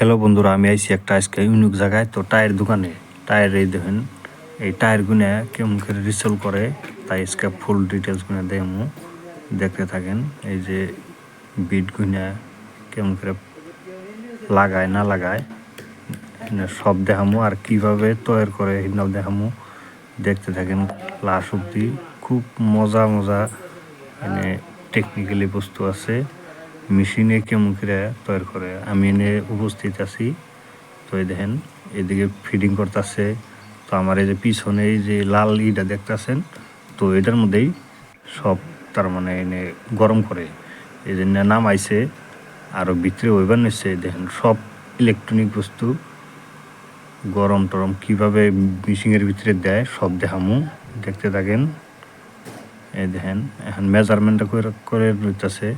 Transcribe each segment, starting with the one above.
Hello বন্ধুরা, আমি আইছি একটা আজকে ইউনিক জায়গায়। তো টায়ার দোকানে, টায়ার এই দেখেন, এই টায়ার গুনে কেমন করে রিসেল করে, তাই আজকে ফুল ডিটেলস গুনে দেমু। দেখতে থাকেন, এই যে বিট গুনে কেমন করে লাগায়, না লাগায় সব দেখামু, আর কীভাবে তৈরি করে এখানেও দেখামু। দেখতে থাকেন লাস্ট অব্দি খুব মজা মজা মানে টেকনিক্যালি বস্তু আছে। মেশিনে কেমন করে তৈরি করে, আমি এনে উপস্থিত আছি। তো এই দেখেন, এদিকে ফিডিং করতেছে। তো আমার এই যে পিছনে এই যে লাল ইটা দেখতেছেন, তো এটার মধ্যেই সব তার মানে এনে গরম করে। এই জন্য নাম আইছে আরও ভিতরে ওইবার নিচ্ছে, দেখেন সব ইলেকট্রনিক বস্তু গরম টরম কীভাবে মিশিংয়ের ভিতরে দেয়, সব দেখামু, দেখতে থাকেন। এই দেখেন, এখন মেজারমেন্টটা করে করে রইতেছে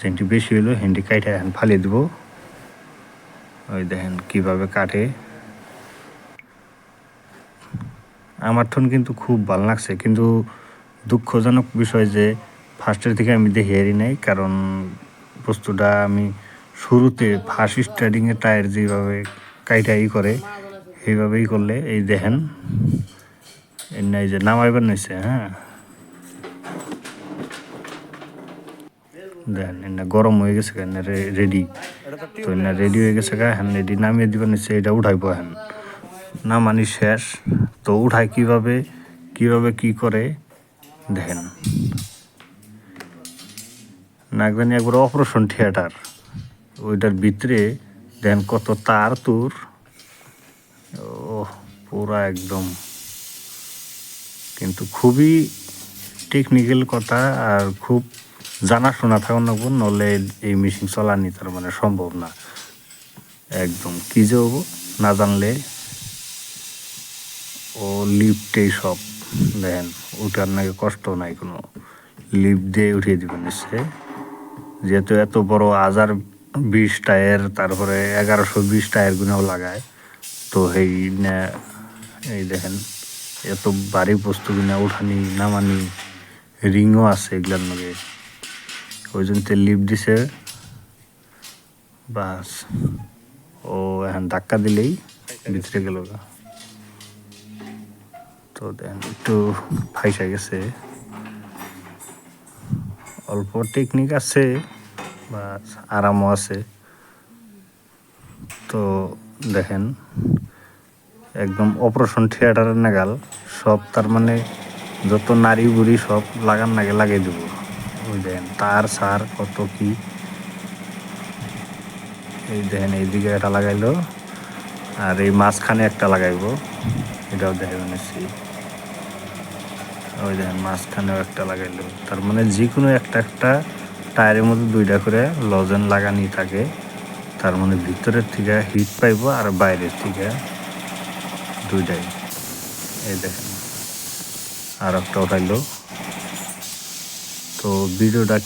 সেন্টি বেশি হইল হ্যান্ডি কাইটে এখন ফালিয়ে দিব। ওই দেখেন কীভাবে কাটে। আমার থন কিন্তু খুব ভালো লাগছে, কিন্তু দুঃখজনক বিষয় যে ফার্স্টের থেকে আমি দেখে হারি নাই, কারণ বস্তুটা আমি শুরুতে ফার্স্ট স্টার্টিংয়ে টায়ার যেভাবে কাইটাই করে এইভাবেই করলে, এই দেখেন, এই যে নামাইবার নিছে হ্যাঁ। দেখেন এনে গরম হয়ে গেছে কেন রেডি তো এনে রেডি হয়ে গেছে হ্যাঁ রেডি নামিয়ে দিবেন নিচ্ছে এটা উঠাইবো হ্যাঁ নামানি শেষ। তো উঠায় কীভাবে কীভাবে কি করে দেখেন। নাগরানি একবার অপারেশন থিয়েটার ওইটার ভিতরে দেখেন কত তার তোর ও পুরা একদম। কিন্তু খুবই টেকনিক্যাল কথা আর খুব জানাশোনা থাকুন না নলে এই মেশিন চলানি তার মানে সম্ভব না। একদম কি যে হব, না জানলে ও লিফটেই সব, দেখেন, ওটার নাকি কষ্ট নাই কোনো। লিফট দিয়ে উঠিয়ে দিবেন নিশ্চয়। যেহেতু এত বড় হাজার বিশ টায়ার, তারপরে এগারোশো বিশ টায়ার গুনেও লাগায়, তো নে- এই দেখেন, এত বস্তু কিনা উঠানি নামানি, রিংও আছে এগুলার মধ্যে ওই জন্য তে লিফট দিছে। বাস। ও এখন ধাক্কা দিলেই ভিতরে গেল। তো দেখেন একটু ফাইসা গেছে। অল্প টেকনিক আছে বা আরামও আছে। তো দেখেন, একদম অপারেশন থিয়েটারের নাগাল, সব তার মানে যত নারী বুড়ি সব লাগান নাগে লাগিয়ে দেবো। দেখেন তার সার কত কি? এই দেখেন এইদিকে একটা লাগাইলো, আর এই মাঝখানে একটা লাগাইবো। এটাও দেখে নিচ্ছি ওই দেখেন মাঝখানেও একটা লাগাইলো। তার মানে যে কোনো একটা একটা টায়ারের মধ্যে দুইটা করে লজেন লাগানি থাকে। তার মানে ভিতরের থেকে হিট পাইব আর বাইরের থেকে দুইটাই। এই দেখেন আর একটা উঠাইলো। তো ভিডিওটা